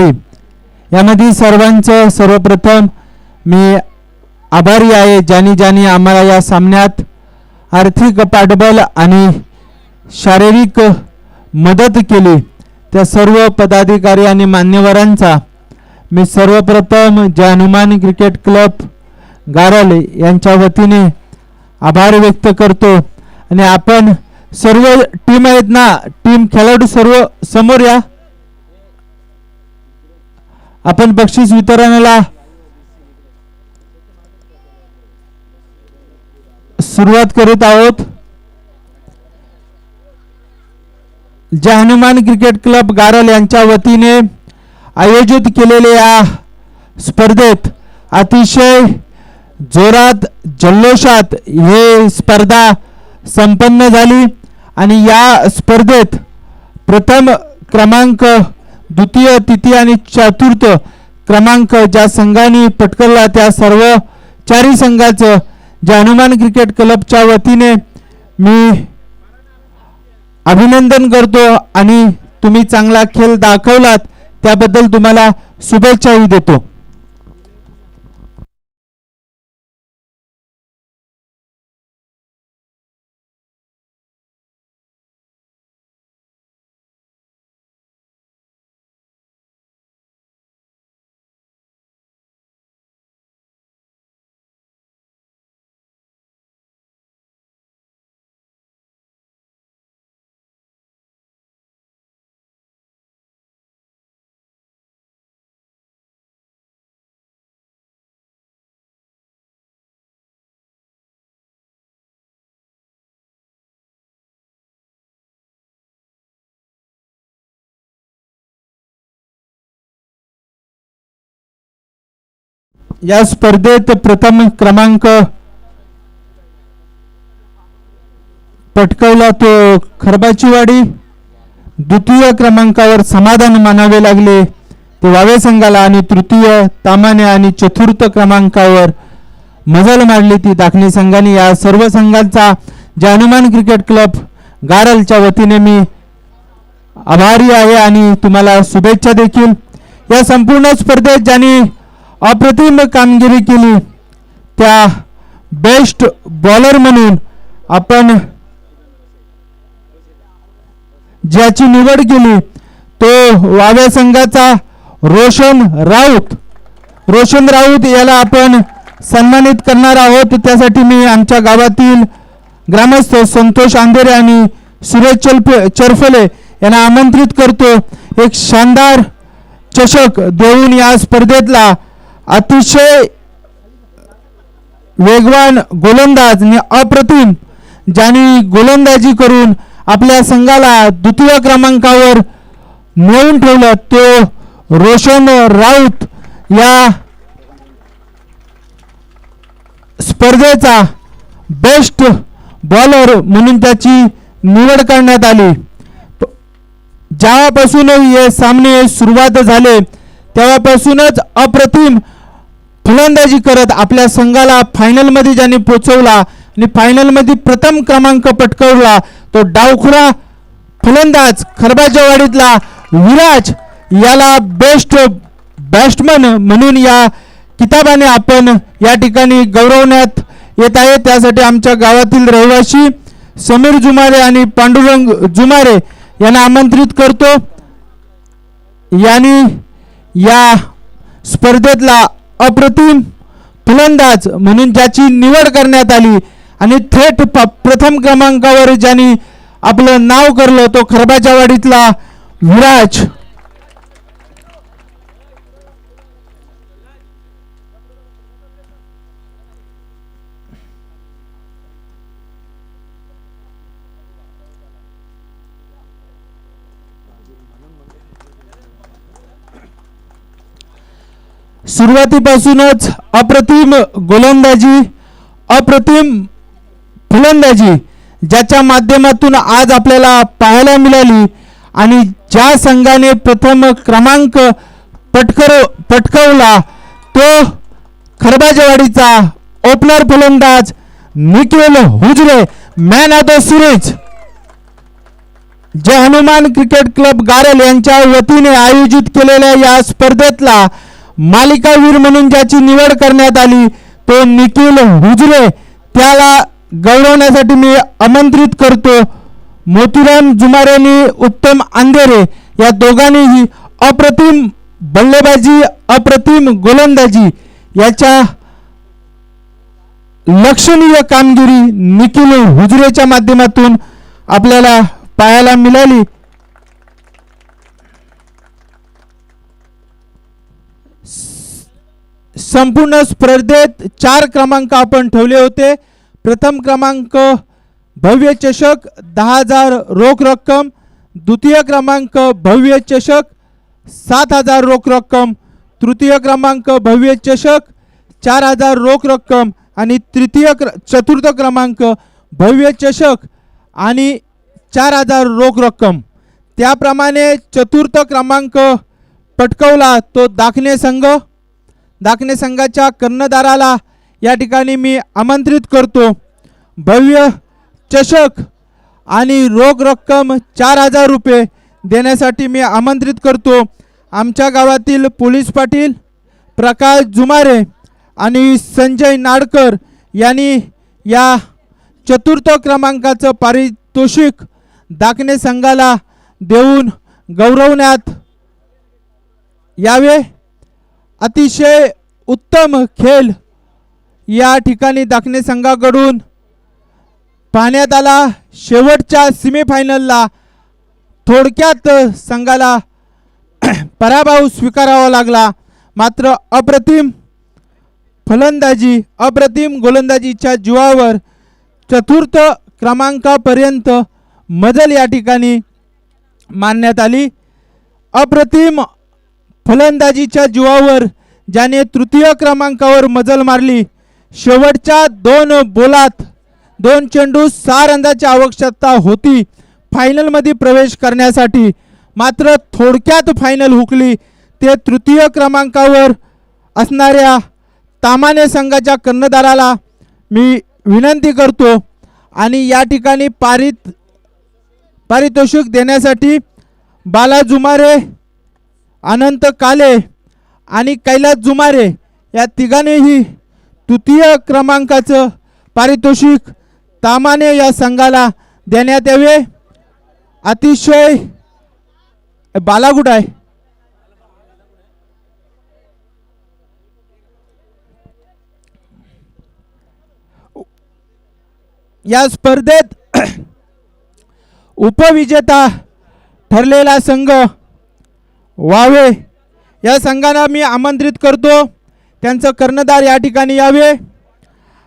यामध्ये सर्वांचं सर्वप्रथम मी आभारी आहे ज्यांनी ज्यांनी आम्हाला या सामन्यात आर्थिक पाठबळ आणि शारीरिक मदत केली त्या सर्व पदाधिकारी आणि मान्यवरांचा मी सर्वप्रथम ज्या हनुमान क्रिकेट क्लब गारल यांच्या वतीने आभार व्यक्त करतो. आणि आपण सर्व टीम आहेत ना टीम खेळाडू सर्व समोर या. आपण बक्षीस वितरणाला सुरुवात करीत आहोत. ज्या हनुमान क्रिकेट क्लब गारल यांच्या वतीने आयोजित केलेल्या या स्पर्धेत अतिशय जोरात जल्लोषात हे स्पर्धा संपन्न झाली आणि या स्पर्धेत प्रथम क्रमांक द्वितीय तृतीय आणि चतुर्थ क्रमांक ज्या संघाने पटकवला त्या सर्व चारही संघाचं ज्या हनुमान क्रिकेट क्लबच्या वतीने मी अभिनंदन करतो आणि तुम्ही चांगला खेळ दाखवलात त्याबद्दल तुम्हाला शुभेच्छाही देतो. या स्पर्धेत प्रथम क्रमांक पटकवला तो खरबाचीवाडी. द्वितीय क्रमांकावर समाधान मानावे लागले. ते वावे संघाला आणि तृतीय तामाने आणि चतुर्थ क्रमांकावर मजल मारली ती दाखणी संघाने. या सर्व संघांचा ज्या हनुमान क्रिकेट क्लब गारलच्या वतीने मी आभारी आहे आणि तुम्हाला शुभेच्छा देखील. या संपूर्ण स्पर्धेत ज्यांनी अप्रतिम कामगिरी केली. त्या बेस्ट बॉलर म्हणून आपण ज्याची निवड केली तो वाव्या संघाचा रोशन राऊत. रोशन राऊत याला आपण सन्मानित करणार आहोत. त्यासाठी मी आमच्या गावातील ग्रामस्थ संतोष आंधेरे आणि सुरेश चलप चरफले यांना आमंत्रित करतो. एक शानदार चषक देऊन या स्पर्धेतला अतिशय वेगवान गोलंदाज आणि अप्रतिम ज्यांनी गोलंदाजी करून आपल्या संघाला द्वितीय क्रमांकावर मिळवून ठेवलं तो रोशन राऊत या स्पर्धेचा बेस्ट बॉलर म्हणून त्याची निवड करण्यात आली. जेव्हापासून हे सामने सुरुवात झाले तेव्हापासूनच अप्रतिम फलंदाजी करत आपल्या संघाला फायनलमध्ये ज्यांनी पोचवला आणि फायनलमध्ये प्रथम क्रमांक पटकावला तो डावखुरा फलंदाज खरबाजवाडीतला विराज. याला बेस्ट बॅट्समन म्हणून या किताबाने आपण या ठिकाणी गौरवण्यात येत आहे. त्यासाठी आमच्या गावातील रहिवासी समीर जुमारे आणि पांडुरंग जुमारे यांना आमंत्रित करतो. यांनी या स्पर्धेतला अप्रतिम फलंदाज म्हणून ज्याची निवड करण्यात आली आणि थेट प- प्रथम क्रमांकावर ज्यांनी आपलं नाव करलं तो खरबाच्या वाडीतला विराज सुरुवातीपासूनच अप्रतिम गोलंदाजी अप्रतिम फलंदाजी ज्याच्या माध्यमातून आज आपल्याला पाहायला मिळाली आणि ज्या संघाने प्रथम क्रमांक पटकर पटकवला तो खरबाजेवाडीचा ओपनर फलंदाज Nikel Hujare man of the series Jai Hanuman cricket club Garal यांच्या वतीने आयोजित केलेल्या या स्पर्धेतला मालिकावीर म्हणून ज्याची निवड करण्यात आली तो निखिल हुजरे. त्याला गौरवण्यासाठी मी आमंत्रित करतो. मोतीराम जुमारेनी उत्तम अंधेरे या दोघांनीही अप्रतिम बल्लेबाजी अप्रतिम गोलंदाजी याच्या लक्षणीय कामगिरी निखिल हुजरेच्या माध्यमातून आपल्याला पाहायला मिळाली. संपूर्ण स्पर्धेत चार क्रमांक आपण ठेवले होते. प्रथम क्रमांक भव्य चषक दहा हजार रोख रक्कम. द्वितीय क्रमांक भव्य चषक सात हजार रोख रक्कम. तृतीय क्रमांक भव्य चषक चार हजार रोख रक्कम. आणि तृतीय क्र चतुर्थ क्रमांक भव्य चषक आणि चार हजार रोख रक्कम. त्याप्रमाणे चतुर्थ क्रमांक पटकवला तो दाखने संघ. दाखणे संघाच्या कर्णधाराला या ठिकाणी मी आमंत्रित करतो. भव्य चषक आणि रोख रक्कम चार हजार रुपये देण्यासाठी मी आमंत्रित करतो. आमच्या गावातील पोलीस पाटील प्रकाश जुमारे आणि संजय नाडकर यांनी या चतुर्थ क्रमांकाचं पारितोषिक दाखणे संघाला देऊन गौरवण्यात यावे. अतिशय उत्तम खेळ या ठिकाणी दाखणे संघाकडून पाहण्यात आला. शेवटच्या सेमीफायनलला थोडक्यात संघाला पराभव स्वीकारावा लागला. मात्र अप्रतिम फलंदाजी अप्रतिम गोलंदाजीच्या जीवावर चतुर्थ क्रमांकापर्यंत मजल या ठिकाणी मानण्यात आली. अप्रतिम फलंदाजीच्या जीवावर ज्याने तृतीय क्रमांकावर मजल मारली शेवटच्या दोन बोलात दोन चेंडू सहा रंदाची आवश्यकता होती. फायनलमध्ये प्रवेश करण्यासाठी मात्र थोडक्यात फायनल हुकली. ते तृतीय क्रमांकावर असणाऱ्या तामाने संघाच्या कर्णधाराला मी विनंती करतो आणि या ठिकाणी पारित पारितोषिक देण्यासाठी बाला जुमारे अनंत काले आणि कैलास जुमारे या तिघांनीही तृतीय क्रमांकाचं पारितोषिक तामाने या संघाला देण्यात यावे. अतिशय बालागुड आहे या स्पर्धेत उपविजेता ठरलेला संघ वावे या संघांना मी आमंत्रित करतो. त्यांचं कर्णधार या ठिकाणी यावे.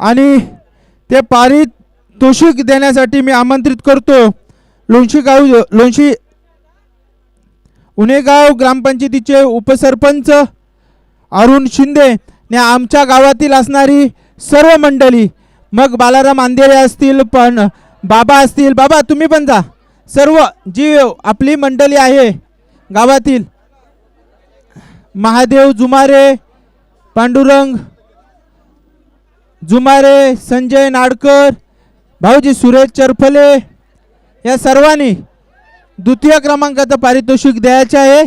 आणि ते पारितोषिक देण्यासाठी मी आमंत्रित करतो. लोणशी गाव लोणशी उनेगाव ग्रामपंचायतीचे उपसरपंच अरुण शिंदे ने आमच्या गावातील असणारी सर्व मंडळी मग बालाराम अंधेरे असतील पण बाबा असतील बाबा तुम्ही पण जा. सर्व जी आपली मंडळी आहे गावातील महादेव जुमारे पांडुरंग जुमारे संजय नाडकर भाऊजी सुरेश चरफले या सर्वांनी द्वितीय क्रमांकाचं पारितोषिक द्यायचे आहे.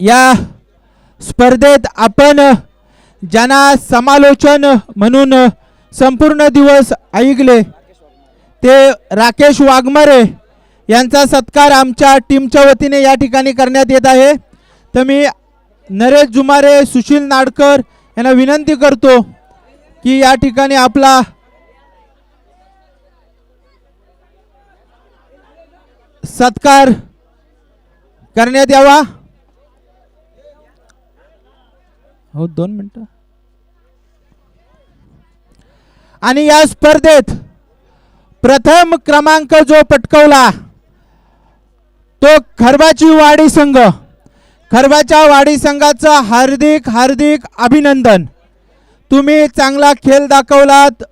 या स्पर्धेत आपण ज्यांना समालोचन म्हणून संपूर्ण दिवस ऐकले. ते राकेश वाघमारे यांचा सत्कार आमच्या टीमच्या वतीने या ठिकाणी करण्यात येत आहे. तर मी नरेश जुमारे सुशील नाडकर यांना विनंती करतो की या ठिकाणी आपला सत्कार करण्यात यावा. हो दोन मिनटं. आणि या स्पर्धेत प्रथम क्रमांक जो पटकवला तो खरबाची वाडी संघ. खरबाच्या वाडी संघाचं हार्दिक हार्दिक अभिनंदन. तुम्ही चांगला खेळ दाखवलात.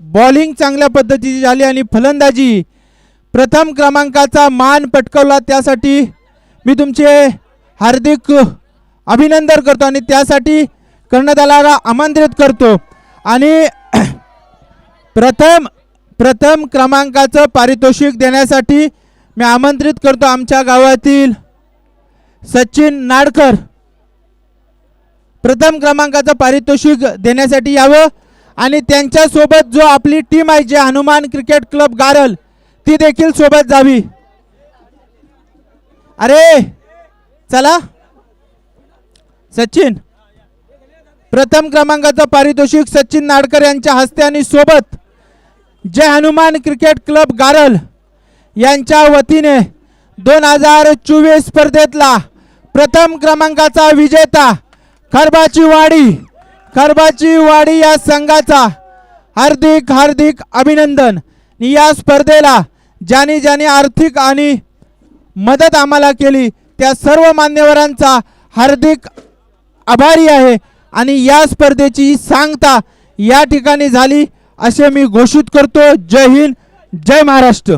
बॉलिंग चांगल्या पद्धतीची झाली आणि फलंदाजी प्रथम क्रमांकाचा मान पटकवला. त्यासाठी मी तुमचे हार्दिक अभिनंदन करतो आणि त्यासाठी कर्णधाराला आमंत्रित करतो. आणि प्रथम प्रथम क्रमांकाचं पारितोषिक देण्यासाठी मी आमंत्रित करतो आमच्या गावातील सचिन नाडकर. प्रथम क्रमांकाचं पारितोषिक देण्यासाठी यावं. आणि त्यांच्यासोबत जो आपली टीम आहे जे हनुमान क्रिकेट क्लब गारल ती देखील सोबत जावी. अरे चला. सचिन. प्रथम क्रमांकाचं पारितोषिक सचिन नाडकर यांच्या हस्ते आणि सोबत जय हनुमान क्रिकेट क्लब गारल यांच्या वतीने दोन हजार चोवीस स्पर्धेतला प्रथम क्रमांकाचा विजेता खरबाची वाडी खरबाची वाडी या संघाचा हार्दिक हार्दिक अभिनंदन. या स्पर्धेला ज्याने ज्याने आर्थिक आणि मदत आम्हाला केली त्या सर्व मान्यवरांचा हार्दिक आभारी आहे. आणि या स्पर्धेची सांगता या ठिकाणी झाली असे मी घोषित करतो. जय हिंद जय महाराष्ट्र.